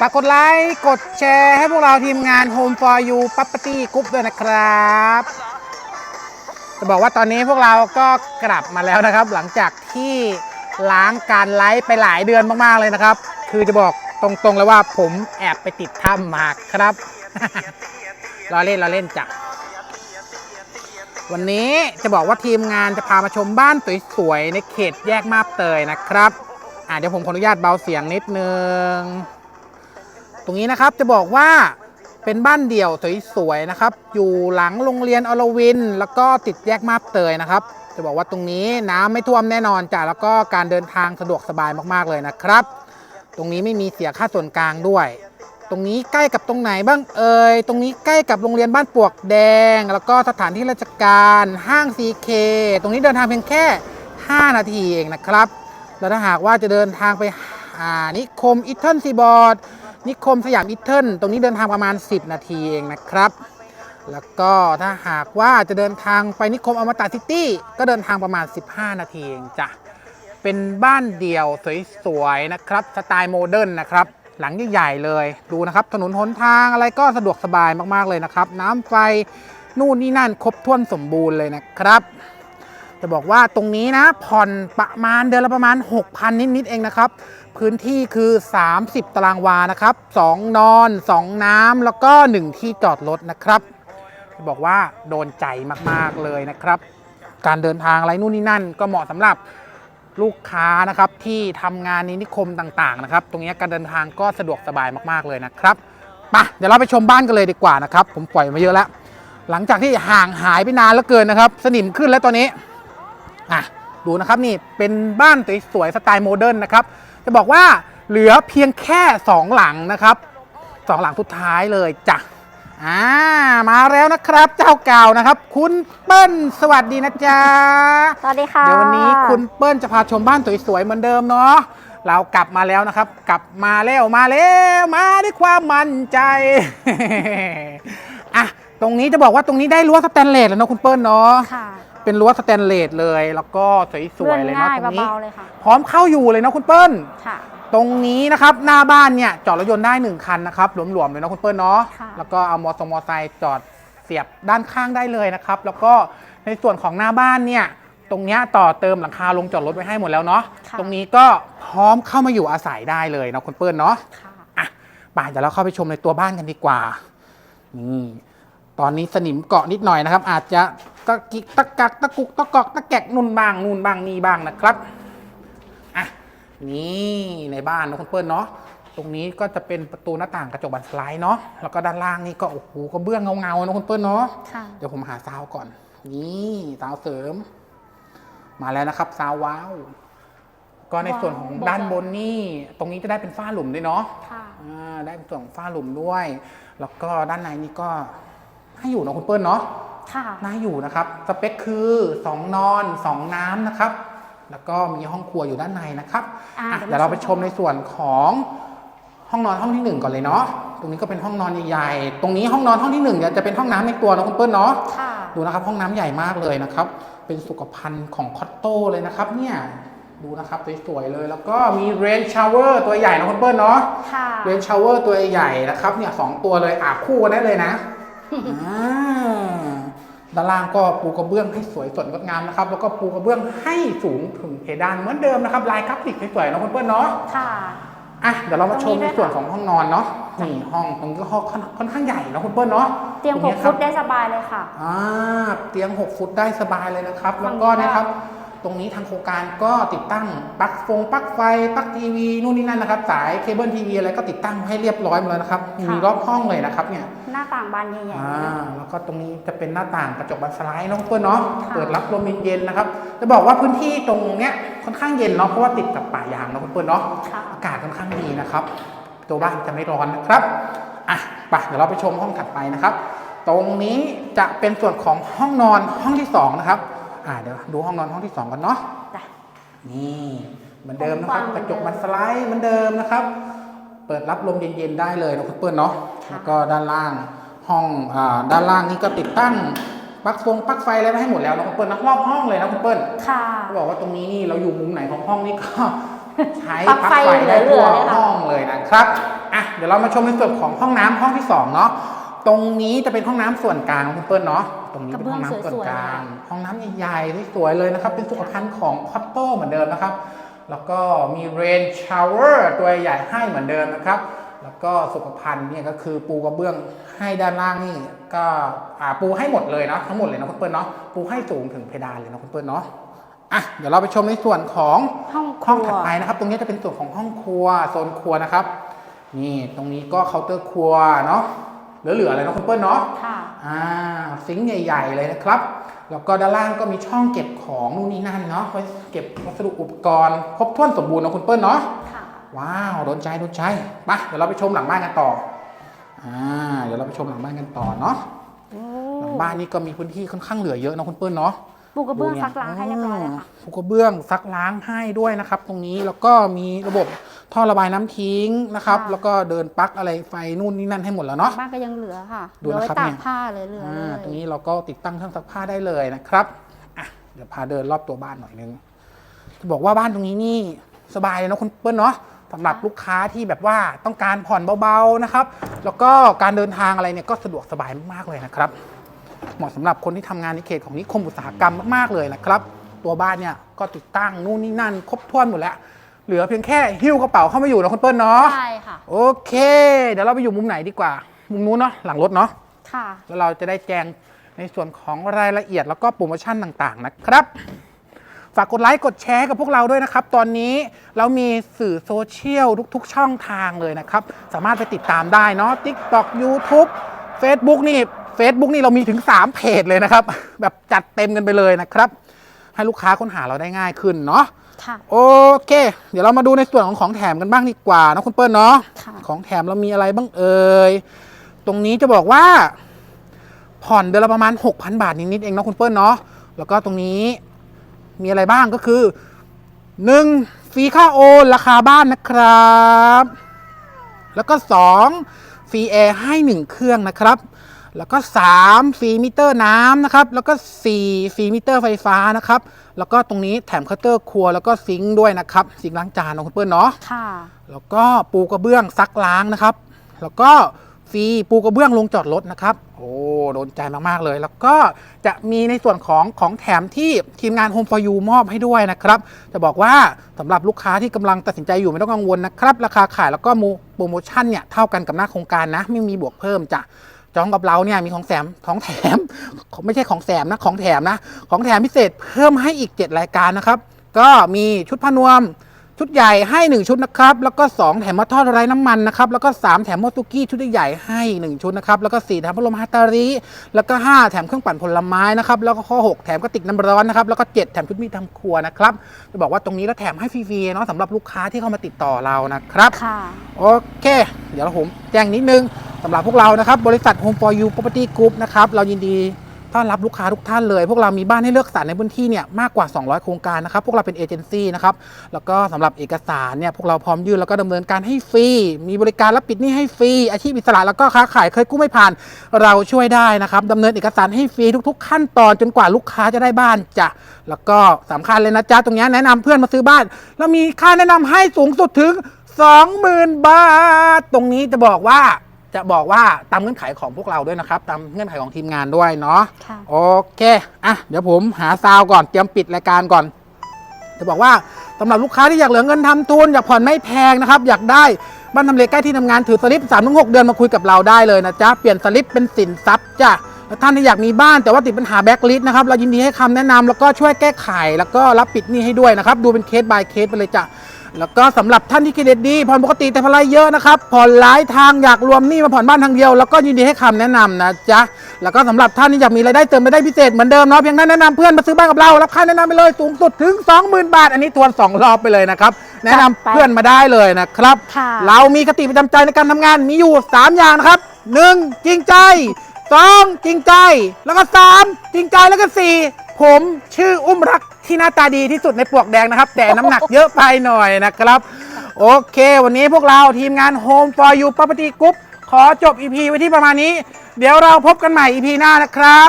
ฝากกดไลค์กดแชร์ให้พวกเราทีมงาน Home for You Property Group ด้วยนะครับ จะบอกว่าตอนนี้พวกเราก็กลับมาแล้วนะครับ หลังจากที่ล้างการไลฟ์ไปหลายเดือนมากๆเลยนะครับ คือจะบอกตรงๆเลยว่าผมแอบไปติดถ้ำมาครับรอเล่นรอเล่นจ้ะวันนี้จะบอกว่าทีมงานจะพามาชมบ้านสวยๆในเขตแยกมาบเตยนะครับ อะเดี๋ยวผมขออนุญาตเบาเสียงนิดนึง ตรงนี้นะครับจะบอกว่าเป็นบ้านเดี่ยวสวยๆนะครับ อยู่หลังโรงเรียนอรวิน แล้วก็ติดแยกมาบเตยนะครับ จะบอกว่าตรงนี้น้ำไม่ท่วมแน่นอนจ้ะแล้วก็การเดินทางสะดวกสบายมากๆเลยนะครับ ตรงนี้ไม่มีเสียค่าส่วนกลางด้วย ตรงนี้ใกล้กับตรงไหนบ้างเอ่ยตรงนี้ใกล้กับโรงเรียนบ้านปวกแดง แล้วก็สถานที่ราชการห้าง CK ตรงนี้เดินทางเพียงแค่ 5 นาทีเองนะครับแล้วถ้าหากว่าจะเดินทางไปอ่านิคมอิทเทิลซีบอร์ด นิคมสยามอิทเทิลตรงนี้เดินทางประมาณ 10 นาทีเองนะครับ แล้วก็ถ้าหากว่าจะเดินทางไปนิคมอมตะซิตี้ก็เดินทางประมาณ 15 นาทีเองจ้ะเป็นบ้านเดี่ยวสวยๆนะครับสไตล์โมเดิร์นนะครับหลังใหญ่ๆเลยดูนะครับ ถนนหนทางอะไรก็สะดวกสบายมากๆเลยนะครับ น้ำไฟนู่นนี่นั่นครบถ้วนสมบูรณ์เลยนะครับ จะบอกว่าตรงนี้นะผ่อนประมาณเดือนละประมาณ 6,000 นิดๆเองนะครับ พื้นที่คือ 30 ตารางวานะครับ 2 นอน 2 น้ำแล้วก็ 1 ที่จอดรถนะครับจะบอกว่าโดนใจมากๆเลยนะครับ การเดินทางอะไรนู่นนี่นั่น ก็เหมาะสำหรับลูกค้านะครับที่ทำงานในนิคมต่างๆนะครับ ตรงนี้การเดินทางก็สะดวกสบายมากๆเลยนะครับไปเดี๋ยวเราไปชมบ้านกันเลยดีกว่านะครับ ผมปล่อยมาเยอะแล้ว หลังจากที่ห่างหายไปนานแล้วเกินนะครับ สนิมขึ้นแล้วตอนนี้ อะดูนะครับนี่เป็นบ้านสวยๆสไตล์โมเดิร์นนะครับจะบอกว่าเหลือเพียงแค่ 2 หลังนะครับสองหลังสุดท้ายเลยจ้ะอ่ามาแล้วนะครับเจ้าเก่านะครับ คุณเปิ้ลสวัสดีนะจ๊ะสวัสดีค่ะเดี๋ยววันนี้คุณเปิ้ลจะพาชมบ้านสวยๆเหมือนเดิมเนาะเรากลับมาแล้วนะครับ กลับมาแล้วมาแล้วมาด้วยความมั่นใจอะตรงนี้จะบอกว่าตรงนี้ได้รั้วสแตนเลสแล้วเนาะคุณเปิ้ลเนาะค่ะ เป็นรั้วสแตนเลสเลย แล้วก็สวยๆเลยเลื่อนเนาะง่ายตรงนี้เบาๆเลยค่ะพร้อมเข้าอยู่เลยเนาะคุณเปิ้ลค่ะตรงนี้นะครับหน้าบ้านเนี่ยจอดรถยนต์ได้หนึ่งคันนะครับหลวมๆเลยเนาะคุณเปิ้ลเนาะค่ะแล้วก็เอามอเตอร์มอไซค์จอดเสียบด้านข้างได้เลยนะครับ แล้วก็ในส่วนของหน้าบ้านเนี่ยตรงเนี้ยต่อเติมหลังคาลงจอดรถไว้ให้หมดแล้วเนาะค่ะตรงนี้ก็พร้อมเข้ามาอยู่อาศัยได้เลยเนาะคุณเปิ้ลเนาะค่ะอะไปเดี๋ยวเราเข้าไปชมในตัวบ้านกันดีกว่านี่ตอนนี้สนิมเกาะนิดหน่อยนะครับ อาจจะ ตะกิกตะกักตะกุกตะกอกตะแกกนุ่นบ้างนู่นบ้างนี่บ้างนะครับอะนี่ในบ้านนะคุณเปิ้ลเนาะตรงนี้ก็จะเป็นประตูหน้าต่างกระจกบานสไลด์เนาะแล้วก็ด้านล่างนี่ก็โอ้โหก็เบื้องเงาๆนะคุณเปิ้ลเนาะค่ะเดี๋ยวผมหาซาวก่อน นี่ซาวเสริม มาแล้วนะครับซาวว้าวก็ในส่วนของด้านบนนี่ตรงนี้จะได้เป็นฝ้าหลุมด้วยเนาะค่ะอ่าได้เป็นส่วนของฝ้าหลุมด้วย แล้วก็ด้านในนี่ก็ให้อยู่เนาะคุณเปิ้ลเนาะค่ะ น่าอยู่นะครับสเปคคือ 2 นอน 2 น้ำนะครับ แล้วก็มีห้องครัวอยู่ด้านในนะครับอ่าอะเดี๋เดี๋ยยววเราเราไปชมในส่วนของห้องนอนห้องที่หนึ่งก่อนเลยเนาะตรงนี้ก็เป็นห้องนอนใหญ่ๆตรงนี้ห้องนอนห้องที่หนึ่งเนี่ยจะเป็นห้องน้ำในตัวเนาะคุณเปิ้ลเนาะค่ะดูนะครับ ห้องน้ำใหญ่มากเลยนะครับ เป็นสุขภัณฑ์ของคอตโต้เลยนะครับเนี่ยดูนะครับสวยๆเลยแล้วก็มีเรนชาวเวอร์ตัวใหญ่นะคุณเปิ้ลเนาะค่ะเรนชาวเวอร์ตัวใหญ่นะครับ เนี่ยสองตัวเลยอาบคู่กันได้เลยนะอ่า ด้านล่างก็ปูกระเบื้องให้สวยสดงดงามนะครับ แล้วก็ปูกระเบื้องให้สูงถึงเพดานเหมือนเดิมนะครับ ลายกราฟิกสวยๆนะคุณเปิ้ลเนาะค่ะอะเดี๋ยวเรามาชมตรงนี้ในด้วยส่วนของห้องนอนเนาะนี่ห้องตรงนี้ก็ห้องค่อนข้างใหญ่นะคุณเปิ้ลเนาะเตียงตรหนี้กคฟุรับตได้สบายเลยค่ะอ่าเตียง6ฟุตได้สบายเลยนะครับฝั่แล้วงก็นี้นะครับ ตรงนี้ทางโครงการก็ติดตั้งปลั๊กฟงปลั๊กไฟปลั๊กทีวีนู่นนี่นั่นนะครับ สายเคเบิลทีวีอะไรก็ติดตั้งให้เรียบร้อยหมดแล้วนะครับมีรอบห้องเลยนะครับเนี่ยหน้าต่างบานใหญ่อ่าๆแล้วก็ตรงนี้จะเป็นหน้าต่างกระจกบานสไลด์เน้องเพื่อนเนาะค่ะเปิดรับลมเย็นๆนะครับจะบอกว่าพื้นที่ตรงเนี้ยค่อนข้างเย็นเนาะเพราะว่าติดกับป่ายางเนาะเพื่อนๆเนาะค่ะอากาศค่อนข้างดีนะครับ ตัวบ้านจะไม่ร้อนนะครับอะไปเดี๋ยวเราไปชมห้องถัดไปนะครับ ตรงนี้จะเป็นส่วนของห้องนอนห้องที่สองนะครับ อ่าเดี๋ยวดูห้องนอนห้องที่สองกันเนาะจ้ะนี่เหมือนเดิมนะครับห้องกกว้างระจกมันสไลด์เหมือนเดิมนะครับ เปิดรับลมเย็นๆได้เลยนะคุณเปิ้ลเนาะค่ะแล้วก็ด้านล่างห้องอ่าด้านล่างนี่ก็ติดตั้งปลั๊กฟงปลั๊กไฟอะไรไว้ให้หมดแล้วนะคุณเปิ้ลนะรอบห้องเลยนะคุณเปิ้ลค่ะเขาบอกว่าตรงนี้นี่เราอยู่มุมไหนของห้องนี่ก็ใช้ปลั๊กปลั๊กไฟไฟได้เหลืทั่วอๆเลยค่ะห้องเลยนะครับอะเดี๋ยวเรามาชมในส่วนของห้องน้ำห้องที่สองเนาะ ตรงนี้จะเป็นห้องน้ำส่วนกลางของคุณเปิ้ลเนาะตรงนี้เป็นห้องน้ำส่วนกลาง ห้องน้ำใหญ่ๆสวยๆเลยนะครับ เป็นสุขภัณฑ์ของคอตโต้เหมือนเดิมนะครับ แล้วก็มีเรนชาวเวอร์ตัวใหญ่ให้เหมือนเดิมนะครับ แล้วก็สุขภัณฑ์เนี่ยก็คือปูกระเบื้องให้ด้านล่างนี่ก็อ่าปูให้หมดเลยเนาะทั้งหมดเลยนะคุณเปิ้ลเนาะปูให้สูงถึงเพดานเลยนะคุณเปิ้ลเนาะอะเดี๋ยวเราไปชมในส่วนของห้องคห้องรัถัดวไปนะครับ ตรงนี้จะเป็นส่วนของห้องครัวโซนครัวนะครับ นี่ตรงนี้ก็เคาน์เตอร์ครัวเนาะ เหลือๆเลยเนาะคุณเปิ้ลเนาะค่ะอ่าซิงค์ใหญ่ๆเลยนะครับ แล้วก็ด้านล่างก็มีช่องเก็บของนู่นนี่นั่นเนาะไว้เก็บวัสดุอุปกรณ์ครบถ้วนสมบูรณ์นะคุณเปิ้ลเนาะค่ะว้าวโดนใจโดนใจไปเดี๋ยวเราไปชมหลังบ้านกันต่ออ่าเดี๋ยวเราไปชมหลังบ้านกันต่อเนาะหลังบ้านนี่ก็มีพื้นที่ค่อนข้างเหลือเยอะนะคุณเปิ้ลเนาะปูกระเบื้องดูนี่ซักล้างให้เรียบร้อยแล้วค่ะปูกระเบื้องซักล้างให้ด้วยนะครับ ตรงนี้แล้วก็มีระบบ ท่อระบายน้ำทิ้งนะครับค่ะแล้วก็เดินปลั๊กอะไรไฟนู่นนี่นั่นให้หมดแล้วเนาะบ้านก็ยังเหลือค่ะเหดูลือไว้นะครับตาเนี่กยผ้าเลยเหลืออ่าเลยตรงนี้เราก็ติดตั้งเครื่องซักผ้าได้เลยนะครับอะเดี๋ยวพาเดินรอบตัวบ้านหน่อยนึงจะบอกว่าบ้านตรงนี้นี่สบายเลยเนาะคุณเปิ้ลเนาะสำหรับลูกค้าที่แบบว่าต้องการผ่อนเบาๆนะครับ แล้วก็การเดินทางอะไรเนี่ยก็สะดวกสบายมากๆเลยนะครับ เหมาะสำหรับคนที่ทำงานในเขตของนิคมอุตสาหกรรมมากๆเลยนะครับ ตัวบ้านเนี่ยก็ติดตั้งนู่นนี่นั่น ครบถ้วนหมดแล้ว เหลือเพียงแค่หิ้วกระเป๋าเข้ามาอยู่นะคุณเปิ้ลเนาะใช่ค่ะ โอเค เดี๋ยวเราไปอยู่มุมไหนดีกว่า มุมนู้นเนาะหลังรถเนาะค่ะ แล้วเราจะได้แจ้งในส่วนของรายละเอียดแล้วก็โปรโมชั่นต่างๆนะครับ ฝากกดไลค์กดแชร์กับพวกเราด้วยนะครับ ตอนนี้เรามีสื่อโซเชียลทุกๆ ช่องทางเลยนะครับ สามารถไปติดตามได้เนาะ TikTok YouTube Facebook นี่ Facebook นี่เรามีถึง 3 เพจเลยนะครับ แบบจัดเต็มกันไปเลยนะครับ ให้ลูกค้าค้นหาเราได้ง่ายขึ้นเนาะ ค่ะโอเค เดี๋ยวเรามาดูในส่วนของของแถมกันบ้างดีกว่านะคุณเปิ้ลเนาะค่ะ ของแถมเรามีอะไรบ้างเอ่ยตรงนี้จะบอกว่า ผ่อนเดือนละประมาณ 6,000 บาทนิดๆเองเนาะคุณเปิ้ลเนาะแล้วก็ตรงนี้มีอะไรบ้างก็คือ 1. ฟรีค่าโอนราคาบ้านนะครับ แล้วก็ 2. ฟรีแอร์ให้ 1 เครื่องนะครับ แล้วก็ 3. ฟรีมิเตอร์น้ำนะครับแล้วก็ 4. ฟรีมิเตอร์ไฟฟ้านะครับแล้วก็ตรงนี้แถมเคาน์เตอร์ครัวแล้วก็ซิงค์ด้วยนะครับซิงค์ล้างจานนะคุณเปิ้ลเนาะค่ะแล้วก็ปูกระเบื้องซักล้างนะครับ แล้วก็ฟรีปูกระเบื้องลงจอดรถนะครับ โอ้โดนใจมาก ๆ เลย แล้วก็จะมีในส่วนของของแถมที่ทีมงาน Home for You มอบให้ด้วยนะครับ จะบอกว่าสำหรับลูกค้าที่กำลังตัดสินใจอยู่ไม่ต้องกังวลนะครับ ราคาขายแล้วก็มูโปรโมชั่นเนี่ยเท่ากันกับหน้าโครงการนะ ไม่มีบวกเพิ่มจะ จองกับเราเนี่ยมีของแถมของแถมไม่ใช่ของแถมนะของแถมนะของแถมพิเศษเพิ่มให้อีก 7 รายการนะครับ ก็มีชุดพนวม ชุดใหญ่ให้ 1 ชุดนะครับ แล้วก็ 2 แถมมาทอดไร้น้ำมันนะครับ แล้วก็ 3 แถมโมตุกี้ชุดใหญ่ให้ 1 ชุดนะครับ แล้วก็ 4 แถมพัดลมฮาตาริ แล้วก็ 5 แถมเครื่องปั่นผลไม้นะครับ แล้วก็ข้อ 6 แถมกระติกน้ำร้อนนะครับ แล้วก็ 7 แถมชุดมีดทำครัวนะครับ จะบอกว่าตรงนี้ก็แถมให้ฟรีๆเนาะสำหรับลูกค้าที่เข้ามาติดต่อเรานะครับ ค่ะโอเค เดี๋ยวผมแจ้งนิดนึงสำหรับพวกเรานะครับ บริษัท Home for You Property Group นะครับ เรายินดี ต้อนรับลูกค้าทุกท่านเลย พวกเรามีบ้านให้เลือกสรรในพื้นที่เนี่ยมากกว่า 200 โครงการนะครับ พวกเราเป็นเอเจนซี่นะครับ แล้วก็สำหรับเอกสารเนี่ยพวกเราพร้อมยื่นแล้วก็ดำเนินการให้ฟรี มีบริการรับปิดหนี้ให้ฟรี อาชีพอิสระแล้วก็ค้าขายเคยกู้ไม่ผ่านเราช่วยได้นะครับดำเนินเอกสารให้ฟรีทุก ๆ ขั้นตอนจนกว่าลูกค้าจะได้บ้านจ้ะ แล้วก็สำคัญเลยนะจ๊ะตรงนี้แนะนำเพื่อนมาซื้อบ้าน แล้วมีค่าแนะนำให้สูงสุดถึง 20,000 บาท ตรงนี้จะบอกว่า จะบอกว่าตามเงื่อนไขของพวกเราด้วยนะครับ ตามเงื่อนไขของทีมงานด้วยเนาะค่ะโอเคอะเดี๋ยวผมหาซาวก่อนเตรียมปิดรายการก่อน จะบอกว่าสำหรับลูกค้าที่อยากเหลือเงินทำทุนอยากผ่อนไม่แพงนะครับ อยากได้บ้านทำเลใกล้ที่ทำงานถือสลิป3ามถึงหเดือนมาคุยกับเราได้เลยนะจ๊ะเปลี่ยนสลิปเป็นสินทรัพย์จ้ะแล้วท่านที่อยากมีบ้านแต่ว่าติดปัญหาแบ็กลิสต์นะครับเรายินดีให้คำแนะนำแล้วก็ช่วยแก้ไข แล้วก็รับปิดหนี้ให้ด้วยนะครับ ดูเป็นเคส by เคสไปเลยจ้ะ แล้วก็สำหรับท่านที่เครดิตดีผ่อนปกติแต่พลายเยอะนะครับผ่อนหลายทางอยากรวมหนี้มาผ่อนบ้านทางเดียว แล้วก็ยินดีให้คำแนะนำนะจ๊ะแล้วก็สำหรับท่านที่อยากมีรายได้เติมรายได้พิเศษเหมือนเดิมเนาะเพียงนั้นแนะนำเพื่อนมาซื้อบ้านกับเรารับค่าแนะนำไปเลยสูงสุดถึง 20,000 บาท อันนี้ทวนสองรอบไปเลยนะครับแนะนำเพื่อนมาได้เลยนะครับค่ะเรามีคติประจำใจในการทำงานมีอยู่ 3 อย่างนะครับ 1. จริงใจ 2. จริงใจ แล้วก็ 3. จริงใจแล้วก็ 4. ผมชื่ออุ้มรักที่หน้าตาดีที่สุดในปลวกแดงนะครับ แต่น้ำหนักเยอะไปหน่อยนะครับ โอเค วันนี้พวกเราทีมงาน Home for You Property Group ขอจบ EP ไว้ที่ประมาณนี้ เดี๋ยวเราพบกันใหม่ EP หน้านะครับ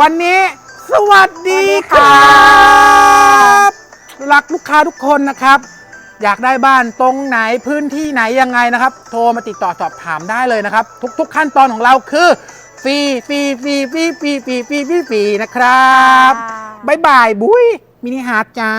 วันนี้สวัสดีครับรักลูกค้าทุกคนนะครับ อยากได้บ้านตรงไหนพื้นที่ไหนยังไงนะครับ โทรมาติดต่อสอบถามได้เลยนะครับ ทุก ๆ ขั้นตอนของเราคือ ปีปีปีปีปีปีปีปีปีนะครับ บ๊ายบายบุ้ยมินิฮาร์ดจ้า